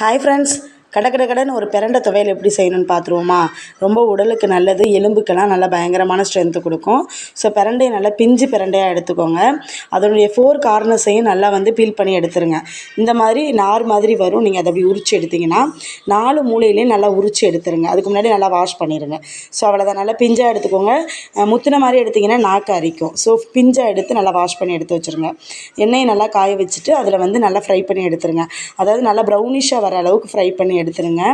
Hi friends கட கட கடன்னு ஒரு பிரண்டை துவையல் எப்படி செய்யணும்னு பார்த்துருவோமா? ரொம்ப உடலுக்கு நல்லது எலும்புக்கெல்லாம் நல்லா பயங்கரமான ஸ்ட்ரென்த்து கொடுக்கும். ஸோ பிரண்டையை நல்லா பிஞ்சு பிரண்டையாக எடுத்துக்கோங்க. அதனுடைய ஃபோர் கார்னர்ஸையும் நல்லா வந்து பீல் பண்ணி எடுத்துருங்க. இந்த மாதிரி நார் மாதிரி வரும். நீங்கள் அதை அப்படி உரிச்சு எடுத்தீங்கன்னா நாலு மூலையிலையும் நல்லா உரிச்சு எடுத்துருங்க. அதுக்கு முன்னாடி நல்லா வாஷ் பண்ணிடுங்க ஸோ அவ்வளோதான் நல்லா பிஞ்சாக எடுத்துக்கோங்க. முத்தின மாதிரி எடுத்திங்கன்னா நாக்கு அரிக்கும். ஸோ பிஞ்சாக எடுத்து நல்லா வாஷ் பண்ணி எடுத்து வச்சுருங்க. எண்ணெயை நல்லா காய வச்சுட்டு அதில் வந்து நல்லா ஃப்ரை பண்ணி எடுத்துருங்க. அதாவது நல்லா ப்ரௌனிஷாக வர அளவுக்கு ஃப்ரை பண்ணி எடுத்துருங்க.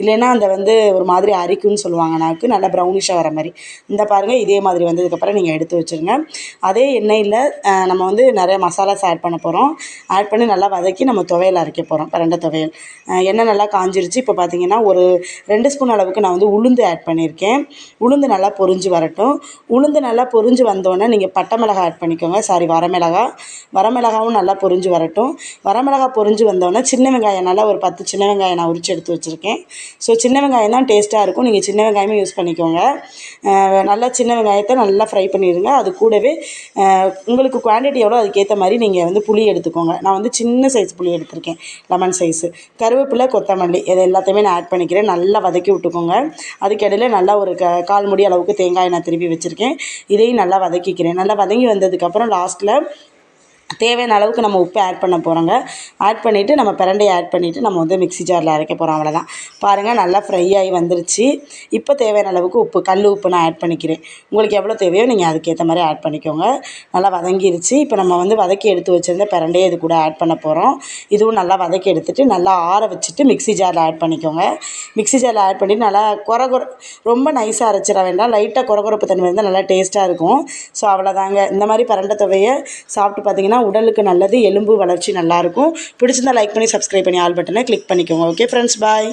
இல்லைன்னா அந்த வந்து ஒரு மாதிரி அரிக்கும்னு சொல்லுவாங்க நாக்கு நல்லா ப்ரௌனிஷாக வர மாதிரி. இந்த பாருங்கள் இதே மாதிரி வந்ததுக்கப்புறம் நீங்கள் எடுத்து வச்சுருங்க. அதே எண்ணெயில் நம்ம வந்து நிறைய மசாலாஸ் ஆட் பண்ண போகிறோம் ஆட் பண்ணி நல்லா வதக்கி நம்ம துவையல் அரைக்க போகிறோம் பரண்டை துவையல். எண்ணெய் நல்லா காஞ்சிருச்சு. இப்போ பார்த்தீங்கன்னா ஒரு ரெண்டு ஸ்பூன் அளவுக்கு நான் வந்து உளுந்து ஆட் பண்ணியிருக்கேன் உளுந்து நல்லா பொரிஞ்சு வரட்டும். உளுந்து நல்லா பொரிஞ்சு வந்தோடனே நீங்கள் பட்டை மிளகாய் ஆட் பண்ணிக்கோங்க. சாரி வரமிளகா வரமிளகாவும் நல்லா பொரிஞ்சு வரட்டும். வரமிளகா பொரிஞ்சு வந்தோடனே சின்ன வெங்காயம் நல்லா ஒரு பத்து சின்ன வெங்காயம் நான் உரிச்சு எடுத்து வச்சுருக்கேன். ஸோ சின்ன வெங்காயம் தான் டேஸ்ட்டாக இருக்கும். நீங்கள் சின்ன வெங்காயமே யூஸ் பண்ணிக்கோங்க. நல்லா சின்ன வெங்காயத்தை நல்லா ஃப்ரை பண்ணிடுங்க அது கூடவே உங்களுக்கு குவான்டிட்டி எவ்வளோ அதுக்கேற்ற மாதிரி நீங்கள் வந்து புளி எடுத்துக்கோங்க. நான் வந்து சின்ன சைஸ் புளி எடுத்திருக்கேன். லெமன் சைஸு கருவேப்பிலை கொத்தமல்லி இதை எல்லாத்தையுமே நான் ஆட் பண்ணிக்கிறேன். நல்லா வதக்கி விட்டுக்கோங்க. அதுக்கு இடையில நல்லா ஒரு க கால் முடி அளவுக்கு தேங்காய் நான் திருப்பி வச்சுருக்கேன். இதையும் நல்லா வதக்கிக்கிறேன். நல்லா வதங்கி வந்ததுக்கப்புறம் லாஸ்ட்டில் தேவையான அளவுக்கு நம்ம உப்பு ஆட் பண்ண போகிறோங்க ஆட் பண்ணிவிட்டு நம்ம பிரண்டையை ஆட் பண்ணிவிட்டு நம்ம வந்து மிக்ஸி ஜாரில் அரைக்க போகிறோம் அவ்வளோதான் பாருங்கள் நல்லா ஃப்ரை ஆகி வந்துருச்சு. இப்போ தேவையான அளவுக்கு உப்பு கல் உப்பு நான் ஆட் பண்ணிக்கிறேன். உங்களுக்கு எவ்வளோ தேவையோ நீங்கள் அதுக்கேற்ற மாதிரி ஆட் பண்ணிக்கோங்க. நல்லா வதங்கிருச்சு. இப்போ நம்ம வந்து வதக்கி எடுத்து வச்சுருந்த பிரண்டையை இது கூட ஆட் பண்ண போகிறோம் இதுவும் நல்லா வதக்கி எடுத்துகிட்டு நல்லா ஆற வச்சுட்டு மிக்ஸி ஜாரில் ஆட் பண்ணிக்கோங்க. மிக்ஸி ஜாரில் ஆட் பண்ணிவிட்டு நல்லா குறை குறை ரொம்ப நைஸாக அரைச்சிட வேண்டாம். லைட்டாக குறகுறப்பு தன்மை இருந்தால் நல்லா டேஸ்ட்டாக இருக்கும். ஸோ அவ்வளோதாங்க இந்த மாதிரி பரண்டை துவையை சாப்பிட்டு பார்த்தீங்கன்னா உடலுக்கு நல்லது எலும்பு வளர்ச்சி நல்லாயிருக்கும். பிடிச்சிருந்தா லைக் பண்ணி சப்ஸ்கிரைப் பண்ணி ஆல் பட்டனை கிளிக் பண்ணிக்கோங்க. Okay friends bye